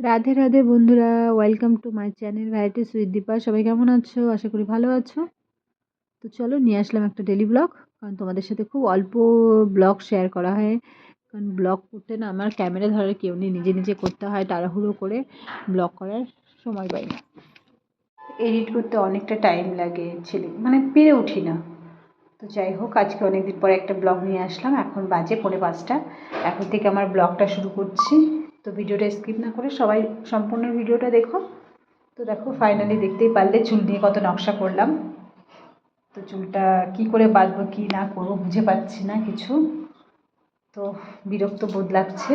রাধে রাধে বন্ধুরা welcome to my channel variety sweet Dipa সবাই কেমন আছো? আশা করি ভালো আছো। তো চলো, নিয়ে আসলাম একটা ডেলি ব্লগ কারণ তোমাদের সাথে খুব অল্প ব্লগ শেয়ার করা হয়। কারণ ব্লগ করতে না, আমার ক্যামেরা ধরার কেউ নেই। নিজে নিজে করতে হয়, তাড়াহুড়ো করে ব্লগ করার সময় পাই না। এডিট করতে অনেকটা টাইম লাগে ছেলে মানে পেরে উঠি না। তো যাই হোক, আজকে অনেকদিন পরে একটা ব্লগ নিয়ে আসলাম। এখন বাজে পৌনে পাঁচটা। এখন থেকে আমার ব্লগটা শুরু করছি। তো ভিডিওটা স্কিপ না করে সবাই সম্পূর্ণ ভিডিওটা দেখো। তো দেখো ফাইনালি দেখতেই পারলে চুল নিয়ে কত নকশা করলাম। তো চুলটা কি করে বাঁধবো, কি না করব বুঝে পাচ্ছি না কিছু। তো বিরক্ত বোধ লাগছে।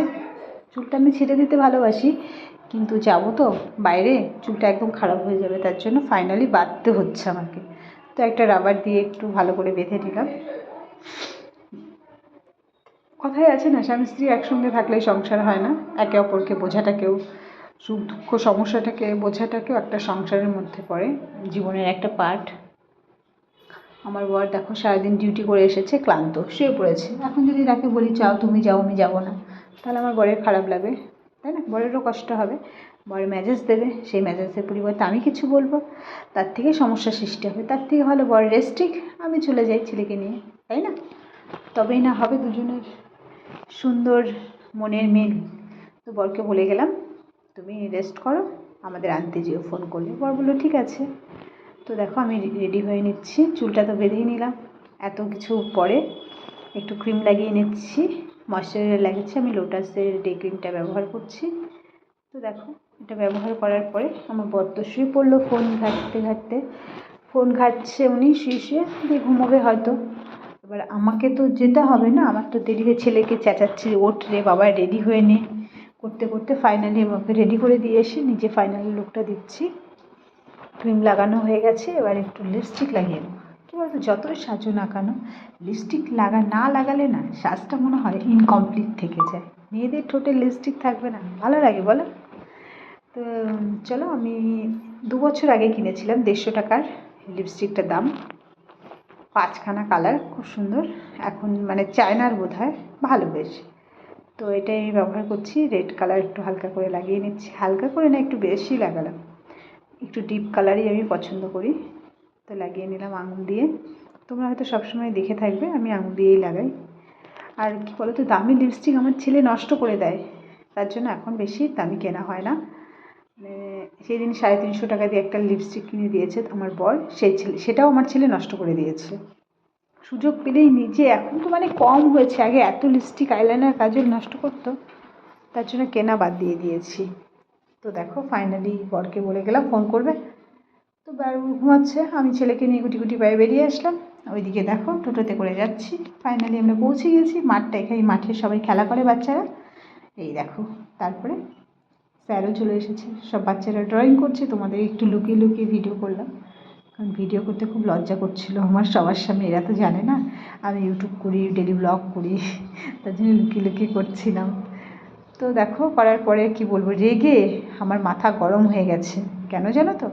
চুলটা আমি ছেড়ে দিতে ভালোবাসি, কিন্তু যাব তো বাইরে, চুলটা একদম খারাপ হয়ে যাবে, তার জন্য ফাইনালি বাঁধতে হচ্ছে আমাকে। তো একটা রাবার দিয়ে একটু ভালো করে বেঁধে নিলাম। কথাই আছে না স্বামী স্ত্রী একসঙ্গে থাকলে সংসার হয় না। একে অপরকে বোঝাটাকেও সুখ দুঃখ সমস্যাটাকে বোঝাটাকেও একটা সংসারের মধ্যে পড়ে। জীবনের একটা পার্ট। আমার বর দেখো সারাদিন ডিউটি করে এসেছে ক্লান্ত শুয়ে পড়েছে। এখন যদি তাকে বলি চাও তুমি যাও আমি যাব না। তাহলে আমার বরের খারাপ লাগবে তাই না? বরেরও কষ্ট হবে। বরের ম্যাজেজ দেবে সেই ম্যাজেজের পরিবর্তে আমি কিছু বলব। তার থেকে সমস্যা সৃষ্টি হবে। তার থেকে ভালো বর রেস্ট্রিক আমি চলে যাই ছেলেকে নিয়ে তাই না? তবেই না হবে দুজনের সুন্দর মনের মিল। তো বরকে বলে গেলাম, তুমি রেস্ট করো, আমাদের আনতে যেও ফোন করলে। বর বলল, ঠিক আছে। তো দেখো, আমি রেডি হয়ে নিচ্ছি। চুলটা তো বেঁধেই নিলাম। এত কিছু পরে একটু ক্রিম লাগিয়ে নিচ্ছি। ময়শ্চারাইজার লাগিয়েছি। আমি লোটাসের ডে ক্রিমটা ব্যবহার করছি। তো দেখো, এটা ব্যবহার করার পরে আমার বর শুয়ে পড়ল ফোন ঘাঁটতে ঘাঁটতে। ফোন ঘাঁটছে উনি, শুয়ে শুয়ে, দিয়ে ঘুমোবে হয়তো। এবার আমাকে তো যেতে হবে না। আমার তো দেরি হয়ে ছেলেকে চেঁচাচ্ছি, ওঠ রে বাবা রেডি হয়ে নে। করতে করতে ফাইনালি আমাকে রেডি করে দিয়ে এসে নিজে ফাইনালি লুকটা দিচ্ছি। ক্রিম লাগানো হয়ে গেছে, এবার একটু লিপস্টিক লাগিয়ে নেব। কী বলতো, যতই সাজো না কেন লিপস্টিক লাগা, না লাগালে না সাজটা মনে হয় ইনকমপ্লিট থেকে যায়। মেয়েদের ঠোঁটে লিপস্টিক থাকবে না, ভালো লাগে বলো। তো চলো, আমি দু বছর আগে কিনেছিলাম দেড়শো টাকার লিপস্টিকটার দাম। পাঁচখানা কালার, খুব সুন্দর। এখন মানে চায়নার বোধ হয় ভালো বেশ তো এটাই আমি ব্যবহার করছি, রেড কালার একটু হালকা করে লাগিয়ে নিচ্ছি। হালকা করে না, একটু বেশি লাগালাম। একটু ডিপ কালারই আমি পছন্দ করি। তো লাগিয়ে নিলাম আঙুল দিয়ে। তোমরা হয়তো সবসময় দেখে থাকবে, আমি আঙুল দিয়েই লাগাই। আর কী বলো তো দামি লিপস্টিক আমার ছেলে নষ্ট করে দেয়। তার জন্য এখন বেশি দামি কেনা হয় না। সেই দিন সাড়ে তিনশো টাকা দিয়ে একটা লিপস্টিক কিনে দিয়েছে আমার বর। সেই ছেলে সেটাও আমার ছেলে নষ্ট করে দিয়েছে। সুযোগ পেলেই নিজে এখন তো মানে কম হয়েছে। আগে এত লিপস্টিক আইলাইনার কাজল নষ্ট করতো, তার জন্য কেনা বাদ দিয়ে দিয়েছি। তো দেখো ফাইনালি বরকে বলে গেলাম, ফোন করবে? তো বাবু ঘুমাচ্ছে, আমি ছেলেকে নিয়ে গুটি গুটি পায়ে বেরিয়ে আসলাম। ওইদিকে দেখো, টোটোতে করে যাচ্ছি। ফাইনালি আমরা পৌঁছে গেছি। মাঠটা এখানে মাঠে সবাই খেলা করে বাচ্চারা। এই দেখো, তারপরে স্যারও চলে এসেছে। সব বাচ্চারা ড্রয়িং করছে, তোমাদের একটু লুকিয়ে লুকিয়ে ভিডিও করলাম। কারণ ভিডিও করতে খুব লজ্জা করছিল আমার, সবার সামনে। এরা তো জানে না, আমি ইউটিউব করি ডেলি ব্লগ করি, তার জন্য লুকিয়ে লুকিয়ে করছিলাম। তো দেখো, করার পরে কি বলব, রেগে আমার মাথা গরম হয়ে গেছে। কেন জানো তো?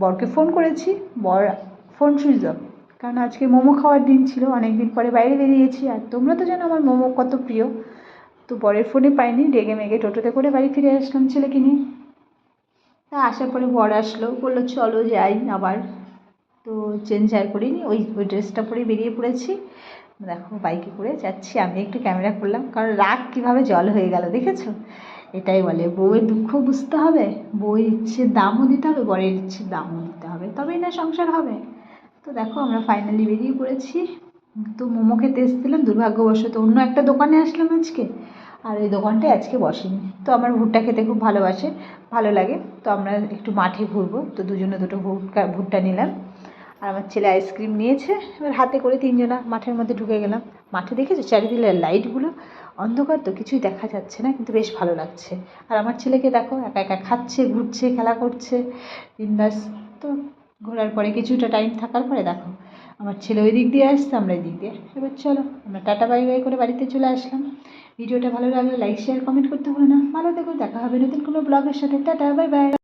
বরকে ফোন করেছি, বর ফোন সুইচ অফ কারণ আজকে মোমো খাওয়ার দিন ছিল অনেক দিন পরে বাইরে বেরিয়েছি। আর তোমরা তো জানো আমার মোমো কত প্রিয়। তো বরের ফোনে পাইনি, রেগে মেগে টোটোতে করে বাড়ি ফিরে আসলাম ছেলেকে নিয়ে। তা আসার পরে বর আসলো, বলল, চলো যাই আবার। তো চেঞ্জ আর করিনি, ওই ওই ড্রেসটা পরে বেরিয়ে পড়েছি। দেখো বাইকে করে যাচ্ছি, আমি একটু ক্যামেরা করলাম কারণ রাগ কীভাবে জল হয়ে গেল, দেখেছ? এটাই বলে, বউয়ের দুঃখ বুঝতে হবে, বউয়ের ইচ্ছের দামও দিতে হবে, বরের ইচ্ছের দামও দিতে হবে, তবেই না সংসার হবে। তো দেখো, আমরা ফাইনালি বেরিয়ে পড়েছি। তো মোমো খেতে এসেছিলাম, দুর্ভাগ্যবশত অন্য একটা দোকানে আসলাম আজকে। আর এই দোকানটায় আজকে বসেনি। তো আমার ভুট্টা খেতে খুব ভালোবাসে, ভালো লাগে। তো আমরা একটু মাঠে ঘুরবো। তো দুজনে দুটো ভুট্টা ভুট্টা নিলাম। আর আমার ছেলে আইসক্রিম নিয়েছে। এবার হাতে করে তিনজনা মাঠের মধ্যে ঢুকে গেলাম। মাঠে দেখেছ? চারিদিকে লাইটগুলো। অন্ধকার তো কিছুই দেখা যাচ্ছে না, কিন্তু বেশ ভালো লাগছে। আর আমার ছেলেকে দেখো, একা একা খাচ্ছে, ঘুরছে, খেলা করছে। বিন্দাস তো ঘোরার পরে কিছুটা টাইম থাকার পরে দেখো, আমার ছেলে ওই দিক দিয়ে আসছে, আমরা এই দিক দিয়ে। এবার চলো, আমরা টাটা বাই বাই করে বাড়িতে চলে আসলাম। ভিডিওটা ভালো লাগলে লাইক শেয়ার কমেন্ট করতে ভুলো না। ভালো থেকো, দেখা হবে নতুন কোনো ব্লগের সাথে। Tata bye bye